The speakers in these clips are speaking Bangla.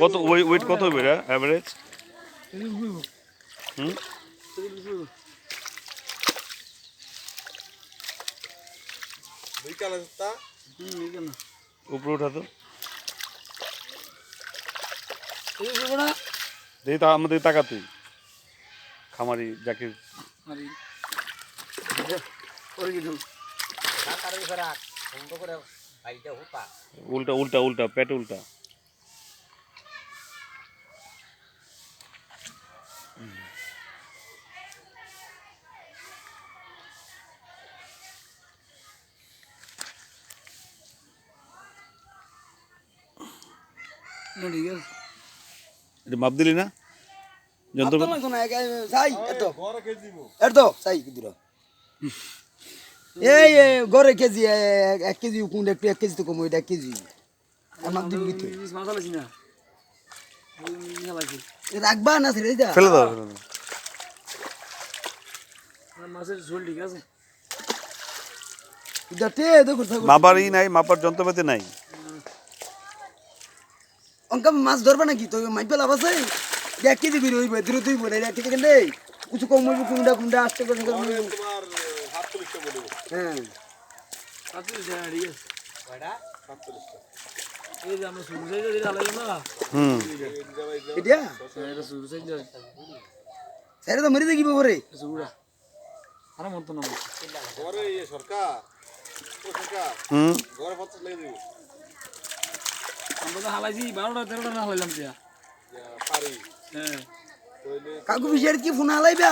কত ওয়েট কত হবে অ্যাভারেজ হুম? উপরে ওঠা তো। দেখি তা, আমাদের তাকাতে খামারি, যাকে উল্টা উল্টা উল্টা, পেট উল্টা। এটা মাপ দিলি না যন্ত্র এই এই, গড়ে কেজি এক এক কেজি কোন একটু এক কেজি তো কম এটা এক কেজি আমার দিবি তো রাখবা না ছেড়ে যা। ফেলে দাও ফেলে দাও। মাছের ঝোল ঠিক আছে। এটা টে দেখো থাকো মাপার ই নাই মাপার যন্ত্রপাতি নাই। অঙ্কা মাছ ধরবা নাকি? তো মাইপে লাভ আছে? এক কেজি করে হইবে দূরে তুই বলে ঠিক আছে রে কিছু কম হইবে কোনটা কোনটা আসতে করে হ্যাঁ। সাতচল্লিশ টাকা ঠিক আছে। এটা তো মরে দেখিব পরে। সরকার হুম। আমরা তো হালাইছি বারোটা তেরোটা না হালাইলাম দিয়া। হ্যাঁ। কাকু কি ফোন হালাইবা?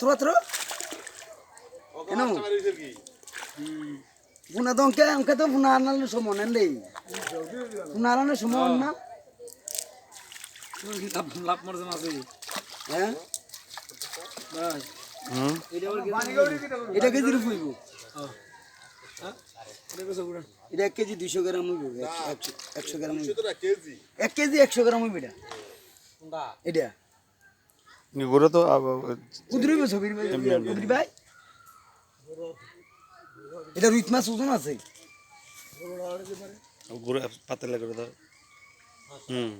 তোরা তোর ওকে মাছটা মারিয়েছে কি ফোন তো আনানোর সময় নেন রে ফোন আনানোর সময় না লাভ মরছে মাছে হ্যাঁ এটা কেজি রুপ হইব এটা গুড়া এক কেজি দুইশো গ্রাম হইব একশো- গ্রাম এক কেজি একশো গ্রাম হইব এটা এটা ঘুরে তো কুদরি ছবির ভাই কুদরি ভাই এটা রুইত মাছ ওজন আছে। ঘুরে পাতলা করে দাও। হুম।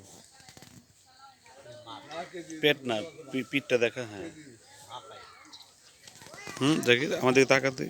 পেট না পিঠটা দেখা হ্যাঁ। হুম, দেখি আমাদের তাকাতে